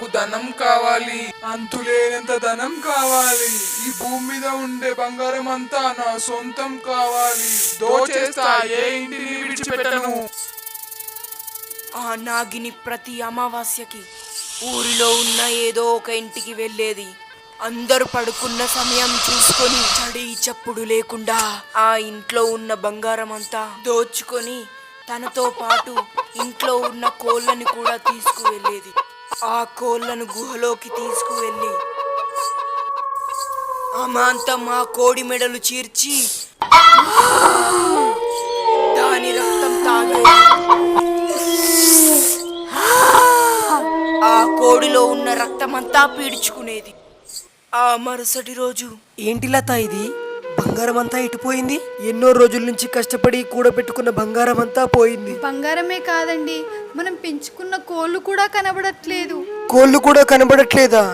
నాకు ధనం కావాలి. అంతులేనంత ధనం కావాలి. ఈ భూమి మీద ఉండే బంగారం అంతా నా సొంతం కావాలి. దోచేస్తా ఏ ఇంటిని విడిచిపెట్టను. ఆ నాగిని ప్రతి అమావాస్యకి ఊరిలో ఉన్న ఏదో ఒక ఇంటికి వెళ్ళేది. అందరూ పడుకున్న సమయం చూసుకొని చడి చప్పుడు లేకుండా ఆ ఇంట్లో ఉన్న బంగారం అంతా దోచుకొని తనతో పాటు ఇంట్లో ఉన్న కోళ్ళని కూడా తీసుకువెళ్ళేది. ఆ కోళ్ళను గుహలోకి తీసుకువెళ్ళి అమాంతం ఆ కోడి మెడలు చీర్చి దాని రక్తం తాగేది ఆ కోడిలో ఉన్న రక్తమంతా పీడ్చుకునేది. ఆ మరుసటి రోజు ఏంటి లత ఇది? బంగారం అంతా ఇటుపోయింది ఎన్నో రోజుల నుంచి కష్టపడి కూడబెట్టుకున్న బంగారం అంతా పోయింది. బంగారమే కాదండి మనం పెంచుకున్న కోళ్ళు కూడా కనబడట్లేదు. కోళ్ళు కూడా కనబడట్లేదా?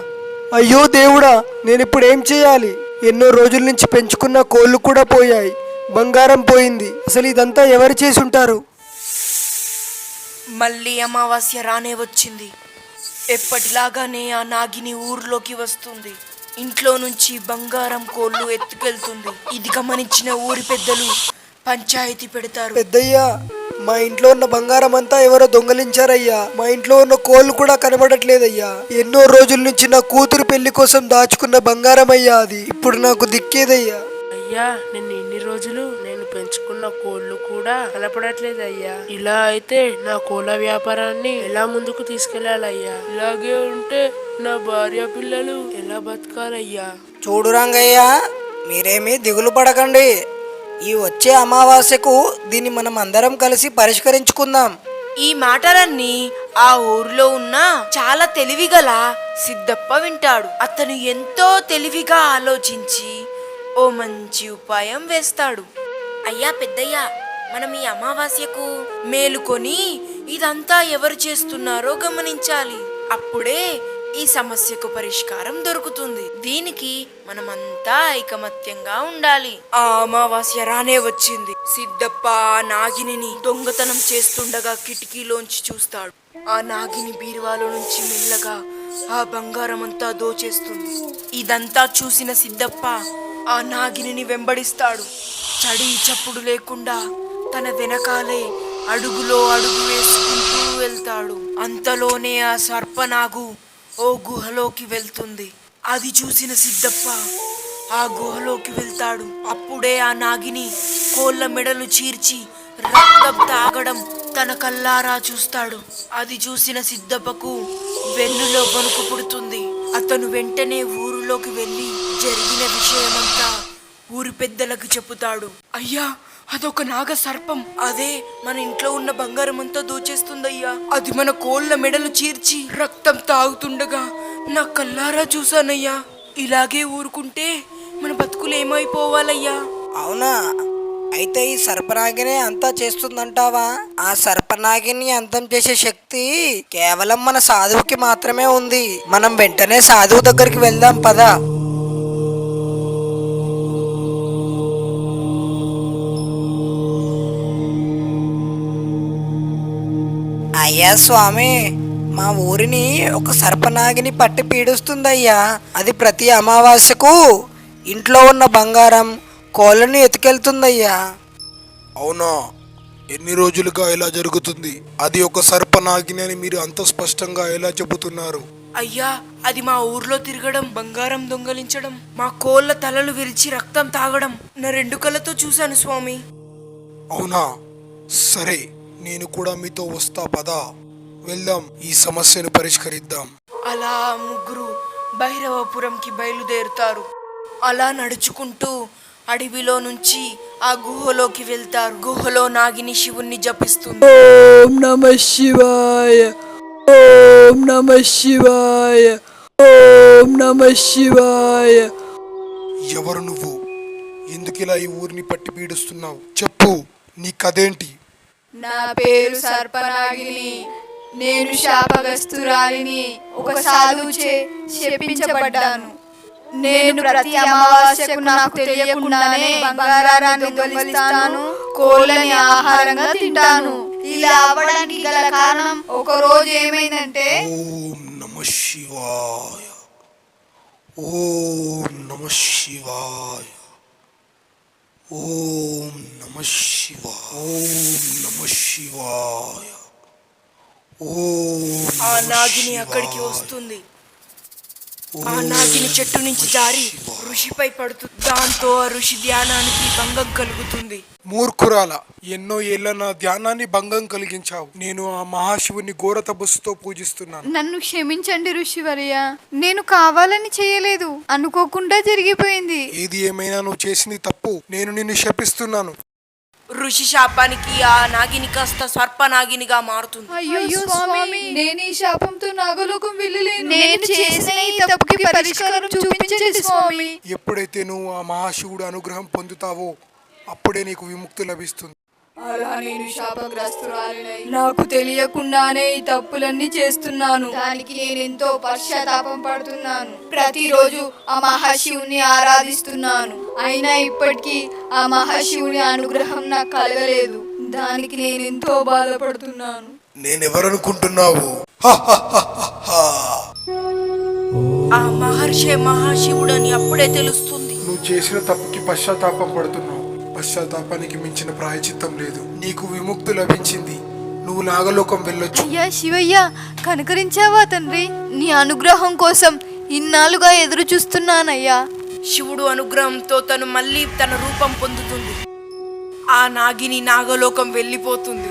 అయ్యో దేవుడా నేను ఇప్పుడు ఏం చేయాలి? ఎన్నో రోజుల నుంచి పెంచుకున్న కోళ్ళు కూడా పోయాయి. బంగారం పోయింది. అసలు ఇదంతా ఎవరు చేసి ఉంటారు మళ్ళీ అమావాస్య రానే వచ్చింది. ఎప్పటిలాగానే ఆ నాగిని ఊర్లోకి వస్తుంది. ఇంట్లో నుంచి బంగారం కోళ్ళు ఎత్తుకెళ్తుంది. ఇది గమనించిన ఊరి పెద్దలు పంచాయతీ పెడతారు. పెద్దయ్యా మా ఇంట్లో ఉన్న బంగారం అంతా ఎవరో దొంగలించారయ్యా. మా ఇంట్లో ఉన్న కోళ్ళు కూడా కనబడట్లేదయ్యా. ఎన్నో రోజుల నుంచి నా కూతురు పెళ్ళి కోసం దాచుకున్న బంగారం అయ్యా అది. ఇప్పుడు నాకు దిక్కేదయ్యా. అయ్యా నేను ఇన్ని రోజులు నేను పెంచుకున్న కోళ్ళు కూడా కనపడట్లేదు అయ్యా ఇలా అయితే నా కోళ్ళ వ్యాపారాన్ని ఎలా ముందుకు తీసుకెళ్ళాలయ్యా? ఇలాగే ఉంటే నా భార్య పిల్లలు ఎలా బతకాలయ్యా? చూడు రంగయ్య మీరేమీ దిగులు పడకండి. ఈ వచ్చే అమావాస్యకు దీన్ని మనం అందరం కలిసి పరిష్కరించుకుందాం. ఈ మాటలన్నీ ఆ ఊరిలో ఉన్న చాలా తెలివిగల సిద్ధప్ప వింటాడు. అతను ఎంతో తెలివిగా ఆలోచించి ఓ మంచి ఉపాయం వేస్తాడు. అయ్యా పెద్దయ్యా మనం ఈ అమావాస్యకు మేలుకొని ఇదంతా ఎవరు చేస్తున్నారో గమనించాలి. అప్పుడే ఈ సమస్యకు పరిష్కారం దొరుకుతుంది. దీనికి మనమంతా ఐకమత్యంగా ఉండాలి. ఆ అమావాస్య రానే వచ్చింది. సిద్ధప్ప ఆ నాగిని దొంగతనం చేస్తుండగా కిటికీలోంచి చూస్తాడు. ఆ నాగిని బీరువాలో నుంచి మెల్లగా ఆ బంగారం అంతా దోచేస్తుంది. ఇదంతా చూసిన సిద్ధప్ప ఆ నాగిని వెంబడిస్తాడు. చడి చప్పుడు లేకుండా తన వెనకాలే అడుగులో అడుగు వేసుకుంటూ వెళ్తాడు. అంతలోనే ఆ సర్పనాగు ఓ గుహలోకి వెళ్తుంది. అది చూసిన సిద్ధప్ప ఆ గుహలోకి వెళ్తాడు. అప్పుడే ఆ నాగిని కోళ్ళ మెడలు చీర్చి రక్తం తాగడం తన కల్లారా చూస్తాడు. అది చూసిన సిద్ధప్పకు వెన్నులో వణుకు పుడుతుంది. అతను వెంటనే ఊరిలోకి వెళ్ళి జరిగిన విషయమంతా ఊరి పెద్దలకు చెబుతాడు. అయ్యా అదొక నాగ సర్పం అదే మన ఇంట్లో ఉన్న బంగారం అంతా దోచేస్తుందయ్యా. అది మన కోళ్ళ మెడలు చీర్చి రక్తం తాగుతుండగా నా కల్లారా చూసానయ్యా ఇలాగే ఊరుకుంటే మన బతుకులు ఏమైపోవాలయ్యా? అవునా? అయితే ఈ సర్పనాగిని అంతా చేస్తుందంటావా? ఆ సర్పనాగిని అంతం చేసే శక్తి కేవలం మన సాధువుకి మాత్రమే ఉంది. మనం వెంటనే సాధువు దగ్గరికి వెళ్దాం పదా. అయ్యా స్వామి మా ఊరిని ఒక సర్పనాగిని పట్టి పీడిస్తుందయ్యా. అది ప్రతి అమావాస్యకు ఇంట్లో ఉన్న బంగారం కోళ్ళని ఎత్తుకెళ్తుందయ్యా. అవునా? ఎన్ని రోజులుగా ఇలా జరుగుతుంది? అది ఒక సర్పనాగిని అని మీరు అంత స్పష్టంగా ఎలా చెబుతున్నారు? అయ్యా అది మా ఊర్లో తిరగడం బంగారం దొంగలించడం మా కోళ్ళ తలలు విరిచి రక్తం తాగడం నా రెండు కళ్ళతో చూశాను స్వామి. అవునా? సరే నేను కూడా మీతో వస్తా పదా. వెళ్దాం ఈ సమస్యను పరిష్కరిద్దాం. అలా ముగ్గురు భైరవపురంకి బయలుదేరుతారు. అలా నడుచుకుంటూ అడవిలో నుంచి ఆ గుహలోకి వెళ్తారు. గుహలో నాగిని శివుణ్ణి జపిస్తుంది. ఓం నమ శివాయ. ఓం నమ శివాయ. ఓం నమ శివాయ. ఎవరు నువ్వు? ఎందుకు ఇలా ఈ ఊరిని పట్టి పీడిస్తున్నావు చెప్పు నీ కథేంటి? నా పేరు సర్పనాగిని నేను శాపగ్రస్తురాలిని ఒక సాధువుచే శపించబడ్డాను. నేను ప్రతి అమావాస్యకు నాకు తెలియకుండానే బంగారాన్ని దొంగలిస్తాను కోళ్ళని ఆహారంగా తింటాను. ఇలా అవ్వడానికి గల కారణం ఒక రోజు ఏమైందంటే ఓం నమ శివాయ. ఓం నమ శివాయ. ఓం నమ శివాయ. ఓం నమ శివాయ. ఓం ఆ నాగిని అక్కడికి. వస్తుంది. ఆ నాగిని చెట్టు నుంచి జారి ఋషిపై పడుతుంది దాంతో ఆ ఋషి ధ్యానానికి భంగం కలుగుతుంది. మూర్ఖురాల ఎన్నో ఏళ్ళ నా ధ్యానాన్ని భంగం కలిగించావు. నేను ఆ మహాశివుని ఘోర తపస్సుతో పూజిస్తున్నాను. నన్ను క్షమించండి ఋషివర్య. నేను కావాలని చేయలేదు. అనుకోకుండా జరిగిపోయింది. ఏది ఏమైనా నువ్వు చేసింది తప్పు. నేను నిన్ను శపిస్తున్నాను. ఋషి శాపానికి ఆ నాగిని కాస్త సర్ప నాగినిగా మారుతుంది. అయ్యో స్వామి నేను ఈ శాపంతో నాగలోకం వెళ్ళలేను. నేను చేసిన ఈ తప్పుకి పరిష్కారం చూపించండి స్వామి. ఎప్పుడైతే నువ్వు ఆ మహాశివుడు అనుగ్రహం పొందుతావో అప్పుడే నీకు విముక్తి లభిస్తుంది. అలా నేను శాపగ్రస్తురాలినై. నాకు తెలియకుండానే ఈ తప్పులన్నీ చేస్తున్నాను. దానికి నేను ఎంతో పశ్చాత్తాపం పడుతున్నాను. ప్రతిరోజు ఆ మహాశివుని ఆరాధిస్తున్నాను. అయినా ఇప్పటికీ ఆ మహాశివుని అనుగ్రహం నాకు కలగలేదు. దానికి నేను ఎంతో బాధపడుతున్నాను. నేనెవరనుకుంటున్నావు? ఆ మహర్షి మహాశివుడని అప్పుడే తెలుస్తుంది. నువ్వు చేసిన తప్పుకి పశ్చాత్తాపం పడుతున్నావు. పశ్చాత్తాపానికి మించిన ప్రాయచిత్తం లేదు. నీకు విముక్తి లభించింది. నువ్వు నాగలోకం వెళ్ళొచ్చు. అయ్యా శివయ్య కనుకరించావా తండ్రి? నీ అనుగ్రహం కోసం ఇన్నాళ్ళుగా ఎదురు చూస్తున్నానయ్యా శివుడు అనుగ్రహంతో తను మళ్ళీ తన రూపం పొందుతుంది. ఆ నాగిని నాగలోకం వెళ్ళిపోతుంది.